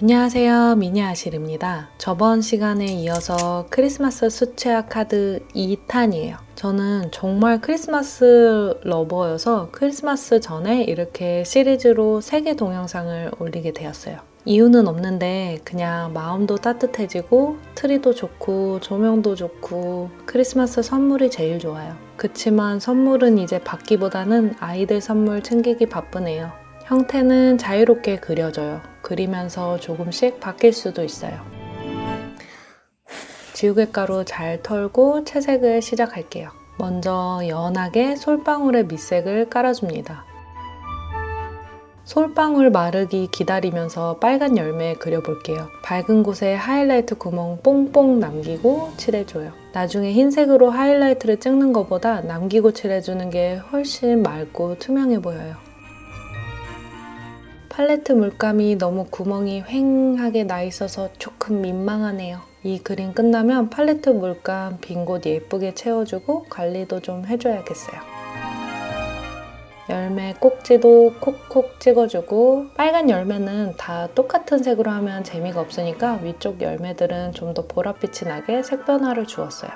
안녕하세요. 미니아실입니다. 저번 시간에 이어서 크리스마스 수채화 카드 2탄이에요. 저는 정말 크리스마스 러버여서 크리스마스 전에 이렇게 시리즈로 3개 동영상을 올리게 되었어요. 이유는 없는데 그냥 마음도 따뜻해지고 트리도 좋고 조명도 좋고 크리스마스 선물이 제일 좋아요. 그치만 선물은 이제 받기보다는 아이들 선물 챙기기 바쁘네요. 형태는 자유롭게 그려져요. 그리면서 조금씩 바뀔 수도 있어요. 지우개가루 잘 털고 채색을 시작할게요. 먼저 연하게 솔방울에 밑색을 깔아줍니다. 솔방울 마르기 기다리면서 빨간 열매 그려볼게요. 밝은 곳에 하이라이트 구멍 뽕뽕 남기고 칠해줘요. 나중에 흰색으로 하이라이트를 찍는 것보다 남기고 칠해주는 게 훨씬 맑고 투명해 보여요. 팔레트 물감이 너무 구멍이 휑하게 나 있어서 조금 민망하네요. 이 그림 끝나면 팔레트 물감 빈 곳 예쁘게 채워주고 관리도 좀 해줘야겠어요. 열매 꼭지도 콕콕 찍어주고 빨간 열매는 다 똑같은 색으로 하면 재미가 없으니까 위쪽 열매들은 좀 더 보랏빛이 나게 색 변화를 주었어요.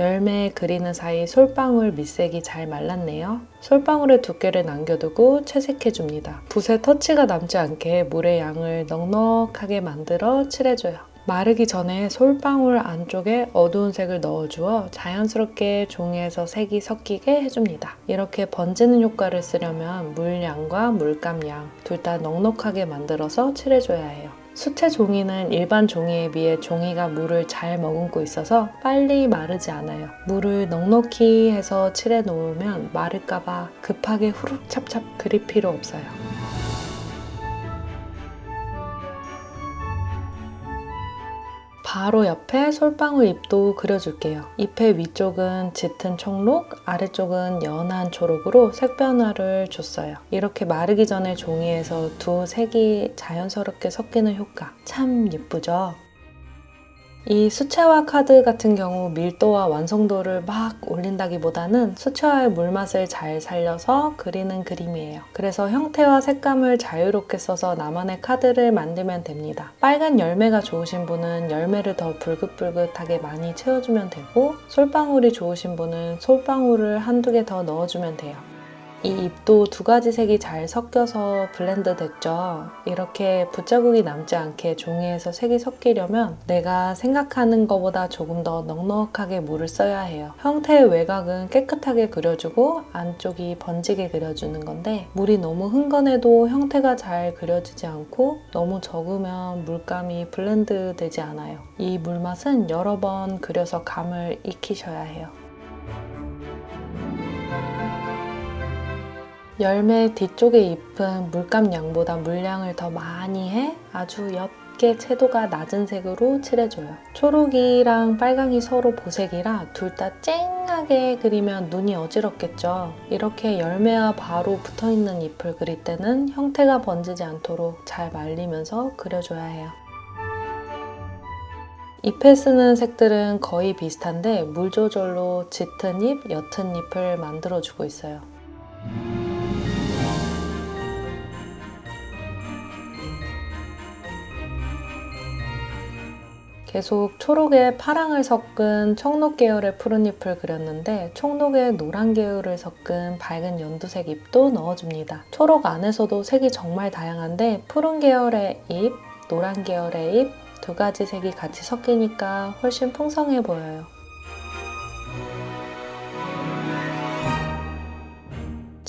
열매 그리는 사이 솔방울 밑색이 잘 말랐네요. 솔방울의 두께를 남겨두고 채색해줍니다. 붓에 터치가 남지 않게 물의 양을 넉넉하게 만들어 칠해줘요. 마르기 전에 솔방울 안쪽에 어두운 색을 넣어주어 자연스럽게 종이에서 색이 섞이게 해줍니다. 이렇게 번지는 효과를 쓰려면 물량과 물감량 둘 다 넉넉하게 만들어서 칠해줘야 해요. 수채 종이는 일반 종이에 비해 종이가 물을 잘 머금고 있어서 빨리 마르지 않아요. 물을 넉넉히 해서 칠해 놓으면 마를까봐 급하게 후룩 찹찹 그릴 필요 없어요. 바로 옆에 솔방울 잎도 그려줄게요. 잎의 위쪽은 짙은 청록, 아래쪽은 연한 초록으로 색 변화를 줬어요. 이렇게 마르기 전에 종이에서 두 색이 자연스럽게 섞이는 효과 참 예쁘죠? 이 수채화 카드 같은 경우 밀도와 완성도를 막 올린다기보다는 수채화의 물맛을 잘 살려서 그리는 그림이에요. 그래서 형태와 색감을 자유롭게 써서 나만의 카드를 만들면 됩니다. 빨간 열매가 좋으신 분은 열매를 더 붉긋붉긋하게 많이 채워주면 되고 솔방울이 좋으신 분은 솔방울을 한두 개 더 넣어주면 돼요. 이 잎도 두 가지 색이 잘 섞여서 블렌드 됐죠. 이렇게 붓자국이 남지 않게 종이에서 색이 섞이려면 내가 생각하는 것보다 조금 더 넉넉하게 물을 써야 해요. 형태의 외곽은 깨끗하게 그려주고 안쪽이 번지게 그려주는 건데 물이 너무 흥건해도 형태가 잘 그려지지 않고 너무 적으면 물감이 블렌드 되지 않아요. 이 물맛은 여러 번 그려서 감을 익히셔야 해요. 열매 뒤쪽의 잎은 물감 양보다 물량을 더 많이 해 아주 옅게 채도가 낮은 색으로 칠해줘요. 초록이랑 빨강이 서로 보색이라 둘 다 쨍하게 그리면 눈이 어지럽겠죠. 이렇게 열매와 바로 붙어있는 잎을 그릴 때는 형태가 번지지 않도록 잘 말리면서 그려줘야 해요. 잎에 쓰는 색들은 거의 비슷한데 물 조절로 짙은 잎, 옅은 잎을 만들어주고 있어요. 계속 초록에 파랑을 섞은 청록 계열의 푸른잎을 그렸는데 청록에 노란 계열을 섞은 밝은 연두색 잎도 넣어줍니다. 초록 안에서도 색이 정말 다양한데 푸른 계열의 잎, 노란 계열의 잎 두 가지 색이 같이 섞이니까 훨씬 풍성해 보여요.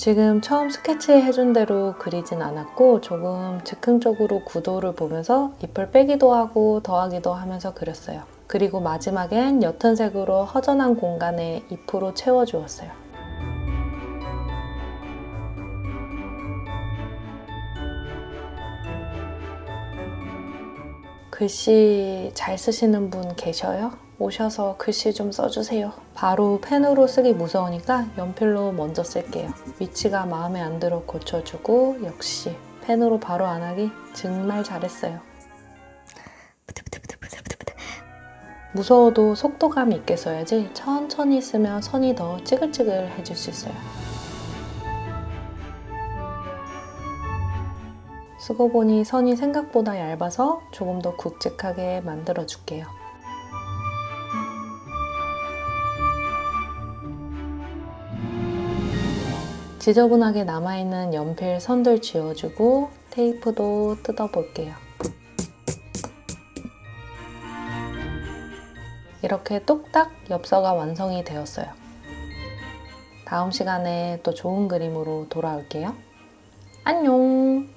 지금 처음 스케치 해준 대로 그리진 않았고 조금 즉흥적으로 구도를 보면서 잎을 빼기도 하고 더하기도 하면서 그렸어요. 그리고 마지막엔 옅은 색으로 허전한 공간에 잎으로 채워주었어요. 글씨 잘 쓰시는 분 계셔요? 오셔서 글씨 좀 써주세요. 바로 펜으로 쓰기 무서우니까 연필로 먼저 쓸게요. 위치가 마음에 안 들어 고쳐주고 역시 펜으로 바로 안 하기 정말 잘했어요. 무서워도 속도감이 있게 써야지 천천히 쓰면 선이 더 찌글찌글해질 수 있어요. 쓰고 보니 선이 생각보다 얇아서 조금 더 굵직하게 만들어 줄게요. 지저분하게 남아있는 연필 선들 지워주고 테이프도 뜯어볼게요. 이렇게 똑딱 엽서가 완성이 되었어요. 다음 시간에 또 좋은 그림으로 돌아올게요. 안녕!